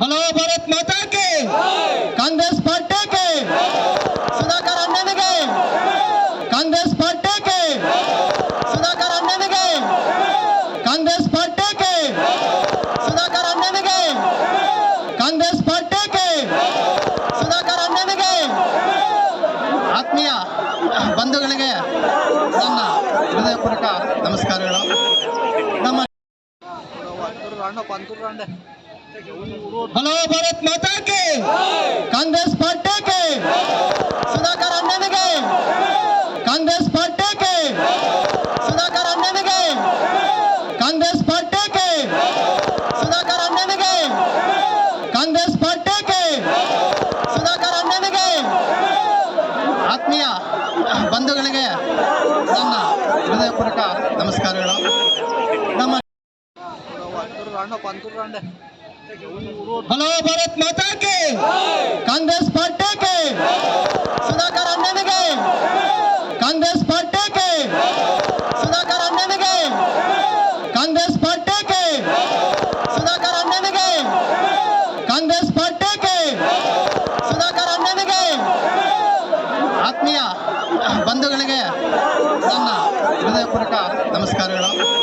Hello Bharat ಮಾತಾ ಕಾಂಗ್ರೆಸ್ ಪಾರ್ಟಿಗೆ ಸುಧಾಕರ್ ಅಣ್ಣನಿಗೆ, ಕಾಂಗ್ರೆಸ್ ಪಾರ್ಟಿಗೆ ಸುಧಾಕರ್ ಅಣ್ಣನಿಗೆ, ಕಾಂಗ್ರೆಸ್ ಪಾರ್ಟಿಗೆ ಸುಧಾಕರ್ ಅಣ್ಣನಿಗೆ, ಕಾಂಗ್ರೆಸ್ ಪಾರ್ಟಿಗೆ ಸುಧಾಕರ್ ಅಣ್ಣನಿಗೆ. ಆತ್ಮೀಯ ಬಂಧುಗಳಿಗೆ ನನ್ನ ಹೃದಯಪೂರ್ವಕ ನಮಸ್ಕಾರಗಳು. ಹಲೋ ಭಾರತ್ ಮಾತಾಕೆ ಕಾಂಗ್ರೆಸ್ ಪಾರ್ಟಿಗೆ ಸುಧಾಕರ್ ಅಣ್ಣನಿಗೆ, ಕಾಂಗ್ರೆಸ್ ಪಾರ್ಟಿಗೆ ಸುಧಾಕರ್ ಅಣ್ಣನಿಗೆ, ಕಾಂಗ್ರೆಸ್ ಪಾರ್ಟಿಗೆ ಸುಧಾಕರ್ ಅಣ್ಣನಿಗೆ, ಕಾಂಗ್ರೆಸ್ ಪಾರ್ಟಿಗೆ ಸುಧಾಕರ್ ಅಣ್ಣನಿಗೆ. ಆತ್ಮೀಯ ಬಂಧುಗಳಿಗೆ ನನ್ನ ಹೃದಯಪೂರ್ವಕ ನಮಸ್ಕಾರಗಳು. ಹಲೋ ಭಾರತ್ ಮಾತಾಕೆ ಕಾಂಗ್ರೆಸ್ ಪಾರ್ಟಿಗೆ ಸುಧಾಕರ್ ಅಣ್ಣನಿಗೆ ಕಾಂಗ್ರೆಸ್ ಪಾರ್ಟಿಗೆ ಸುಧಾಕರ್ ಅಣ್ಣನಿಗೆ ಕಾಂಗ್ರೆಸ್ ಪಾರ್ಟಿಗೆ ಸುಧಾಕರ್ ಅಣ್ಣನಿಗೆ ಕಾಂಗ್ರೆಸ್ ಪಾರ್ಟಿಗೆ ಸುಧಾಕರ್ ಅಣ್ಣನಿಗೆ ಆತ್ಮೀಯ ಬಂಧುಗಳಿಗೆ ನನ್ನ ಹೃದಯಪೂರ್ವಕ ನಮಸ್ಕಾರಗಳು.